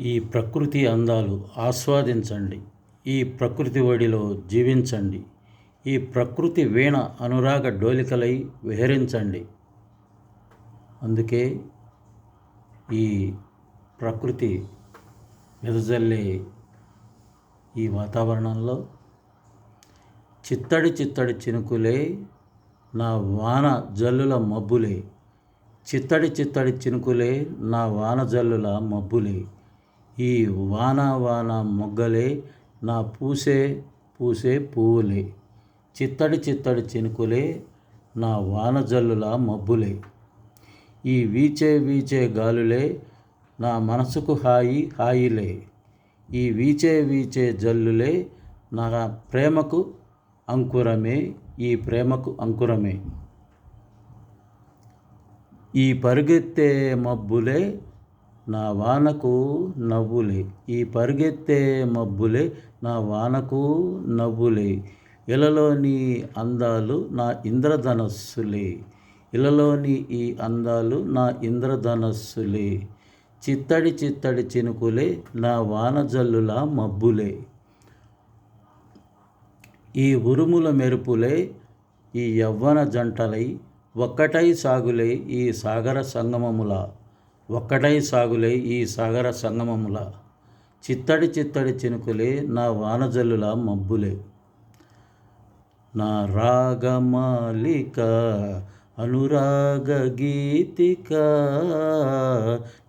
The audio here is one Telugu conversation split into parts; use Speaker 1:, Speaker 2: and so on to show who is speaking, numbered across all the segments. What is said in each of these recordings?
Speaker 1: ఈ ప్రకృతి అందాలు ఆస్వాదించండి. ఈ ప్రకృతి ఒడిలో జీవించండి. ఈ ప్రకృతి వీణ అనురాగ డోలికలై విహరించండి. అందుకే ఈ ప్రకృతి వెదజల్లే ఈ వాతావరణంలో చిత్తడి చిత్తడి చినుకులే నా వాన జల్లుల మబ్బులే. చిత్తడి చిత్తడి చినుకులే నా వాన జల్లుల మబ్బులే. ఈ వాన వాన మొగ్గలే నా పూసే పూసే పువ్వులే. చిత్తడి చిత్తడి చినుకులే నా వాన జల్లుల మబ్బులే. ఈ వీచే వీచే గాలులే నా మనసుకు హాయి హాయిలే. ఈ వీచే వీచే జల్లులే నా ప్రేమకు అంకురమే ఈ ప్రేమకు అంకురమే. ఈ పరుగెత్తే మబ్బులే నా వానకు నవ్వులే. ఈ పరుగెత్తే మబ్బులే నా వానకు నవ్వులే. ఇలలోని అందాలు నా ఇంద్రధనస్సులే. ఇలలోని ఈ అందాలు నా ఇంద్రధనస్సులే. చిత్తడి చిత్తడి చినుకులే నా వానజల్లుల మబ్బులే. ఈ ఉరుముల మెరుపులే ఈ యవ్వన జంటలై ఒక్కటై సాగులే ఈ సాగర సంగమముల. ఒక్కటై సాగులే ఈ సాగర సంగమముల. చిత్తడి చిత్తడి చినుకులే నా వానజల్లుల మబ్బులే. నా రాగమాలిక అనురాగ గీతిక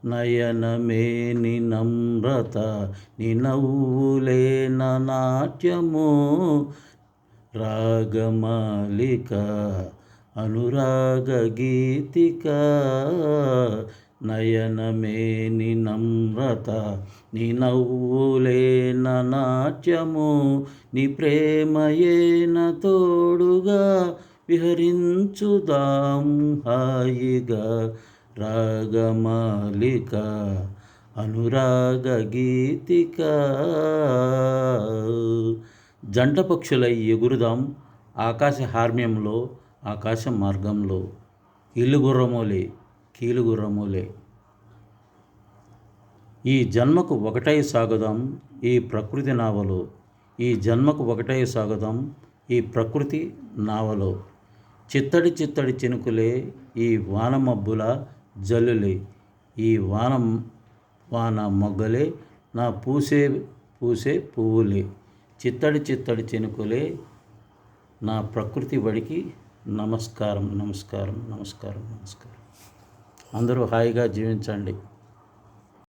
Speaker 1: నయనమేని నమ్రత నినవ్వులే నా నాట్యము. రాగమాలిక అనురాగ గీతిక నయనమేని నమ్రత నీ నవ్వులే నాట్యము నీ ప్రేమయేన తోడుగా విహరించుదాం హాయిగా. రాగమాలిక అనురాగ గీతిక. జంట పక్షులై ఎగురుదాం ఆకాశ హార్మ్యంలో ఆకాశ మార్గంలో. ఇల్లు గుర్రమోలే కీలుగుర్రములే. ఈ జన్మకు ఒకటై సాగుదాం ఈ ప్రకృతి నావలో. ఈ జన్మకు ఒకటై సాగుదాం ఈ ప్రకృతి నావలో. చిత్తడి చిత్తడి చినుకులే ఈ వాన మబ్బుల జల్లులే. ఈ వాన వాన మొగ్గలే నా పూసే పూసే పువ్వులే. చిత్తడి చిత్తడి చినుకులే నా ప్రకృతి బడికి నమస్కారం నమస్కారం నమస్కారం నమస్కారం. అందరూ హాయిగా జీవించండి.